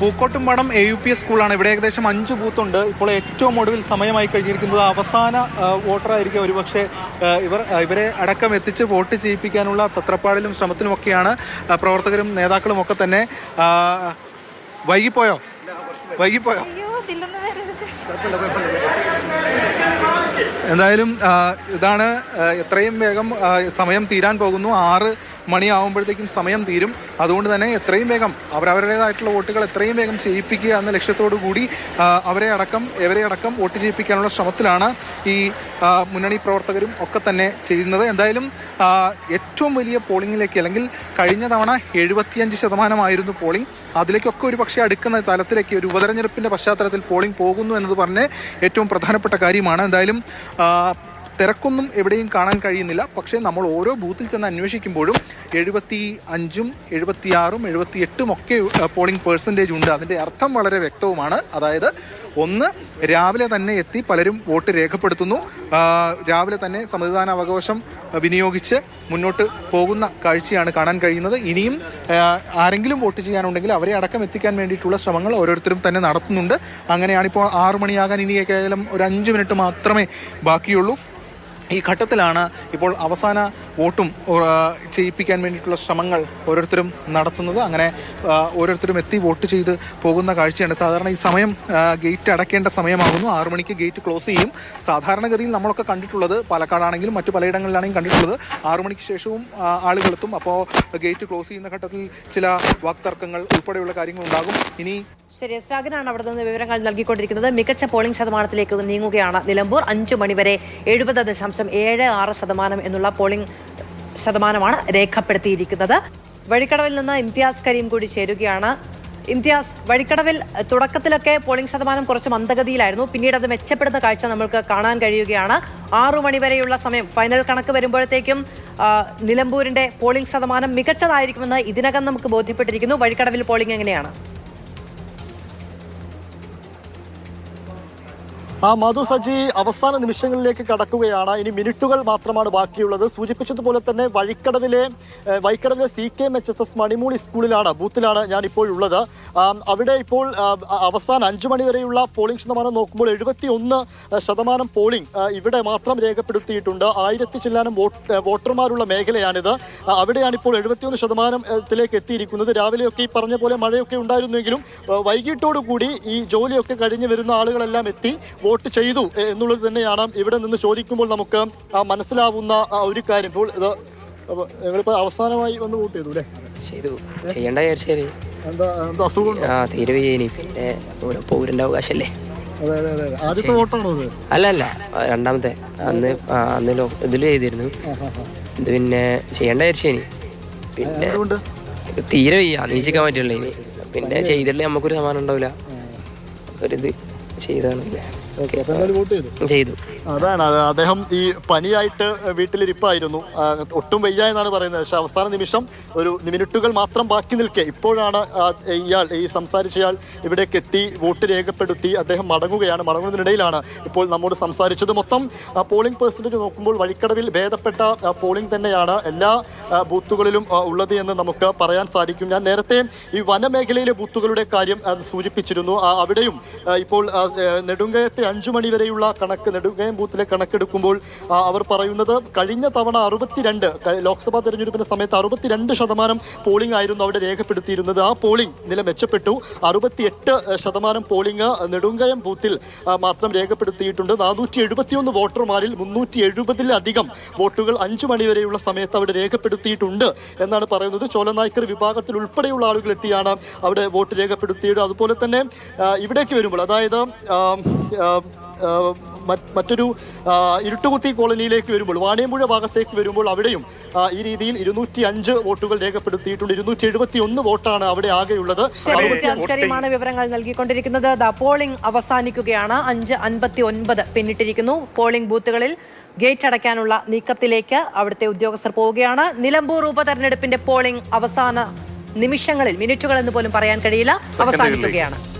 Pookkottumpadam A U P S സ്കൂളാണ് ഇവിടെ ഏകദേശം അഞ്ച് ബൂത്തുണ്ട്. ഇപ്പോൾ ഏറ്റവും ഒടുവിൽ സമയമായി കഴിഞ്ഞിരിക്കുന്നത് അവസാന വോട്ടറായിരിക്കും ഒരുപക്ഷെ ഇവർ ഇവരെ അടക്കം എത്തിച്ച് വോട്ട് ചെയ്യിപ്പിക്കാനുള്ള തത്രപ്പാടിലും ശ്രമത്തിലുമൊക്കെയാണ് ഒക്കെയാണ് പ്രവർത്തകരും നേതാക്കളും ഒക്കെ തന്നെ. വൈകിപ്പോയോ? വൈകിപ്പോയോ? എന്തായാലും ഇതാണ് എത്രയും വേഗം സമയം തീരാൻ പോകുന്നു. ആറ് മണിയാവുമ്പോഴത്തേക്കും സമയം തീരും. അതുകൊണ്ട് തന്നെ എത്രയും വേഗം അവരവരുടേതായിട്ടുള്ള വോട്ടുകൾ എത്രയും വേഗം ചെയ്യിപ്പിക്കുക എന്ന ലക്ഷ്യത്തോടു കൂടി അവരെ അടക്കം ഇവരെ അടക്കം വോട്ട് ചെയ്യിപ്പിക്കാനുള്ള ശ്രമത്തിലാണ് ഈ മുന്നണി പ്രവർത്തകരും ഒക്കെ തന്നെ ചെയ്യുന്നത്. എന്തായാലും ഏറ്റവും വലിയ പോളിങ്ങിലേക്ക് അല്ലെങ്കിൽ കഴിഞ്ഞ തവണ എഴുപത്തിയഞ്ച് ശതമാനമായിരുന്നു പോളിംഗ്. അതിലേക്കൊക്കെ ഒരു പക്ഷേ അടുക്കുന്ന തലത്തിലേക്ക് ഒരു ഉപതെരഞ്ഞെടുപ്പിന്റെ പശ്ചാത്തലത്തിൽ പോളിംഗ് പോകുന്നു എന്നത് പറഞ്ഞ് ഏറ്റവും പ്രധാനപ്പെട്ട കാര്യമാണ്. എന്തായാലും തിരക്കൊന്നും എവിടെയും കാണാൻ കഴിയുന്നില്ല. പക്ഷേ നമ്മൾ ഓരോ ബൂത്തിൽ ചെന്ന് അന്വേഷിക്കുമ്പോഴും എഴുപത്തി അഞ്ചും എഴുപത്തിയാറും എഴുപത്തി എട്ടും ഒക്കെ പോളിംഗ് പേഴ്സന്റേജ് ഉണ്ട്. അതിന്റെ അർത്ഥം വളരെ വ്യക്തവുമാണ്. അതായത് ഒന്ന് രാവിലെ തന്നെ എത്തി പലരും വോട്ട് രേഖപ്പെടുത്തുന്നു. രാവിലെ തന്നെ സമ്മതിദാന അവകാശം വിനിയോഗിച്ച് മുന്നോട്ട് പോകുന്ന കാഴ്ചയാണ് കാണാൻ കഴിയുന്നത്. ഇനിയും ആരെങ്കിലും വോട്ട് ചെയ്യാനുണ്ടെങ്കിൽ അവരെ അടക്കം എത്തിക്കാൻ വേണ്ടിയിട്ടുള്ള ശ്രമങ്ങൾ ഓരോരുത്തരും തന്നെ നടത്തുന്നുണ്ട്. അങ്ങനെയാണിപ്പോൾ ആറു മണിയാകാൻ ഇനി ഏകദേശം ഒരു അഞ്ച് മിനിറ്റ് മാത്രമേ ബാക്കിയുള്ളൂ. ഈ ഘട്ടത്തിലാണ് ഇപ്പോൾ അവസാന വോട്ടും ചെയ്യിപ്പിക്കാൻ വേണ്ടിയിട്ടുള്ള ശ്രമങ്ങൾ ഓരോരുത്തരും നടത്തുന്നത്. അങ്ങനെ ഓരോരുത്തരും എത്തി വോട്ട് ചെയ്ത് പോകുന്ന കാഴ്ചയാണ്. സാധാരണ ഈ സമയം ഗേറ്റ് അടയ്ക്കേണ്ട സമയമാകുന്നു. ആറു മണിക്ക് ഗേറ്റ് ക്ലോസ് ചെയ്യും. സാധാരണഗതിയിൽ നമ്മളൊക്കെ കണ്ടിട്ടുള്ളത് പാലക്കാടാണെങ്കിലും മറ്റു പലയിടങ്ങളിലാണെങ്കിലും കണ്ടിട്ടുള്ളത് ആറു മണിക്ക് ശേഷവും ആളുകളെത്തും. അപ്പോൾ ഗേറ്റ് ക്ലോസ് ചെയ്യുന്ന ഘട്ടത്തിൽ ചില വാക്തർക്കങ്ങൾ ഉൾപ്പെടെയുള്ള കാര്യങ്ങളുണ്ടാകും ഇനി ശരി ശ്രാഗനാണ് അവിടെ നിന്ന് വിവരങ്ങൾ നൽകിക്കൊണ്ടിരിക്കുന്നത്. മികച്ച പോളിംഗ് ശതമാനത്തിലേക്ക് നീങ്ങുകയാണ് നിലമ്പൂർ. അഞ്ചു മണിവരെ എഴുപത് ദശാംശം ഏഴ് ആറ് ശതമാനം എന്നുള്ള പോളിംഗ് ശതമാനമാണ് രേഖപ്പെടുത്തിയിരിക്കുന്നത്. വഴിക്കടവിൽ നിന്ന് ഇംതിയാസ് കരീം കൂടി ചേരുകയാണ്. ഇംതിയാസ് വഴിക്കടവിൽ തുടക്കത്തിലൊക്കെ പോളിംഗ് ശതമാനം കുറച്ച് മന്ദഗതിയിലായിരുന്നു. പിന്നീട് അത് മെച്ചപ്പെടുന്ന കാഴ്ച നമ്മൾക്ക് കാണാൻ കഴിയുകയാണ്. ആറു മണിവരെയുള്ള സമയം ഫൈനൽ കണക്ക് വരുമ്പോഴത്തേക്കും നിലമ്പൂരിന്റെ പോളിംഗ് ശതമാനം മികച്ചതായിരിക്കുമെന്ന് ഇതിനകം നമുക്ക് ബോധ്യപ്പെട്ടിരിക്കുന്നു. വഴിക്കടവിൽ പോളിംഗ് എങ്ങനെയാണ്? ആ മധു സജി അവസാന നിമിഷങ്ങളിലേക്ക് കടക്കുകയാണ്. ഇനി മിനിറ്റുകൾ മാത്രമാണ് ബാക്കിയുള്ളത്. സൂചിപ്പിച്ചതുപോലെ തന്നെ വഴിക്കടവിലെ വഴിക്കടവിലെ C K M H S S Manimooli സ്കൂളിലാണ് ബൂത്തിലാണ് ഞാൻ ഇപ്പോൾ ഉള്ളത് അവിടെ ഇപ്പോൾ അവസാന അഞ്ചു മണി വരെയുള്ള പോളിംഗ് ശതമാനം നോക്കുമ്പോൾ എഴുപത്തി ഒന്ന് ശതമാനം പോളിംഗ് ഇവിടെ മാത്രം രേഖപ്പെടുത്തിയിട്ടുണ്ട്. ആയിരത്തി ചില്ലാനം വോട്ടർമാരുള്ള മേഖലയാണിത്. അവിടെയാണ് ഇപ്പോൾ എഴുപത്തിയൊന്ന് ശതമാനത്തിലേക്ക് എത്തിയിരിക്കുന്നത്. രാവിലെയൊക്കെ ഈ പറഞ്ഞ പോലെ മഴയൊക്കെ ഉണ്ടായിരുന്നെങ്കിലും വൈകിട്ടോടുകൂടി കൂടി ഈ ജോലിയൊക്കെ കഴിഞ്ഞ് വരുന്ന ആളുകളെല്ലാം എത്തി വോട്ട് ചെയ്തു എന്നുള്ളത് തന്നെയാണ് ഇവിടെ നിന്ന് ചോദിക്കുമ്പോൾ നമുക്ക് മനസ്സിലാവുന്ന ഒരു കാര്യം. ഇപ്പോൾ ഇത് ഞങ്ങളിപ്പോ അവസാനമായി വന്ന് വോട്ട് ചെയ്തു അല്ലേ? ചെയ്തു. ചെയ്യണ്ട വിചാരിച്ചാൽ? ആ തീരെ പിന്നെ പൗരന്റെ അവകാശല്ലേ. ആദ്യത്തെ വോട്ടാണോ അല്ല അല്ല. രണ്ടാമത്തെ. അന്ന് അന്ന് ലോ ഇതിൽ ചെയ്തിരുന്നു. ഇത് പിന്നെ ചെയ്യണ്ട വിചാരിച്ചേനി പിന്നെ തീരെ വയ്യ. നീച്ചിക്കാൻ പറ്റില്ല ഇനി. പിന്നെ ചെയ്തിട്ടില്ലേ. നമുക്കൊരു സമാനം ഉണ്ടാവില്ല. ഒരിത് ചെയ്താണ്. ചെയ്തു. അതാണ് അദ്ദേഹം ഈ പനിയായിട്ട് വീട്ടിലിരിപ്പായിരുന്നു. ഒട്ടും വയ്യ എന്നാണ് പറയുന്നത്. പക്ഷെ അവസാന നിമിഷം ഒരു മിനിറ്റുകൾ മാത്രം ബാക്കി നിൽക്കെ. ഇപ്പോഴാണ് ഇയാൾ ഈ സംസാരിച്ചയാൾ ഇവിടേക്ക് എത്തി വോട്ട് രേഖപ്പെടുത്തി അദ്ദേഹം മടങ്ങുകയാണ്. മടങ്ങുന്നതിനിടയിലാണ് ഇപ്പോൾ നമ്മോട് സംസാരിച്ചത്. മൊത്തം പോളിംഗ് പെർസെന്റേജ് നോക്കുമ്പോൾ വഴിക്കടവിൽ ഭേദപ്പെട്ട പോളിംഗ് തന്നെയാണ് എല്ലാ ബൂത്തുകളിലും ഉള്ളത് എന്ന് നമുക്ക് പറയാൻ സാധിക്കും. ഞാൻ നേരത്തെ ഈ വനമേഖലയിലെ ബൂത്തുകളുടെ കാര്യം സൂചിപ്പിച്ചിരുന്നു. അവിടെയും ഇപ്പോൾ നെടുങ്കയത്തെ അഞ്ചു മണി വരെയുള്ള കണക്ക് നെടുങ്കയം ബൂത്തിലെ കണക്കെടുക്കുമ്പോൾ അവർ പറയുന്നത് കഴിഞ്ഞ തവണ അറുപത്തിരണ്ട് ലോക്സഭാ തെരഞ്ഞെടുപ്പിന്റെ സമയത്ത് അറുപത്തിരണ്ട് ശതമാനം പോളിംഗ് ആയിരുന്നു അവിടെ രേഖപ്പെടുത്തിയിരുന്നത്. ആ പോളിംഗ് നില മെച്ചപ്പെട്ടു. അറുപത്തിയെട്ട് ശതമാനം പോളിംഗ് നെടുങ്കയം ബൂത്തിൽ മാത്രം രേഖപ്പെടുത്തിയിട്ടുണ്ട്. നാനൂറ്റി എഴുപത്തിയൊന്ന് വോട്ടർമാരിൽ മുന്നൂറ്റി എഴുപതിലധികം വോട്ടുകൾ അഞ്ചു മണി വരെയുള്ള സമയത്ത് അവിടെ രേഖപ്പെടുത്തിയിട്ടുണ്ട് എന്നാണ് പറയുന്നത്. ചോലനായ്ക്കർ വിഭാഗത്തിൽ ഉൾപ്പെടെയുള്ള ആളുകൾ എത്തിയാണ് അവിടെ വോട്ട് രേഖപ്പെടുത്തിയത്. അതുപോലെ തന്നെ ഇവിടേക്ക് വരുമ്പോൾ അതായത് മറ്റൊരു ഇരുട്ടുകുത്തി കോളനിയിലേക്ക് വരുമ്പോൾ വാണിയമ്പുഴ ഭാഗത്തേക്ക് വരുമ്പോൾ അവിടെയും ഈ രീതിയിൽ ഇരുന്നൂറ്റി അഞ്ച് വോട്ടുകൾ രേഖപ്പെടുത്തിയിട്ടുണ്ട്. ഇരുന്നൂറ്റി എഴുപത്തി ഒന്ന് വോട്ടാണ് അവിടെ ആകെയുള്ളത്. വിവരങ്ങൾ നൽകിക്കൊണ്ടിരിക്കുന്നത്. ദാ പോളിംഗ് അവസാനിക്കുകയാണ്. അഞ്ച് അൻപത്തി ഒൻപത് പിന്നിട്ടിരിക്കുന്നു. പോളിംഗ് ബൂത്തുകളിൽ ഗേറ്റ് അടയ്ക്കാനുള്ള നീക്കത്തിലേക്ക് അവിടുത്തെ ഉദ്യോഗസ്ഥർ പോവുകയാണ്. നിലമ്പൂർ ഉപതെരഞ്ഞെടുപ്പിന്റെ പോളിംഗ് അവസാന നിമിഷങ്ങളിൽ മിനിറ്റുകൾ എന്ന് പോലും പറയാൻ കഴിയില്ല. അവസാനിക്കുകയാണ്.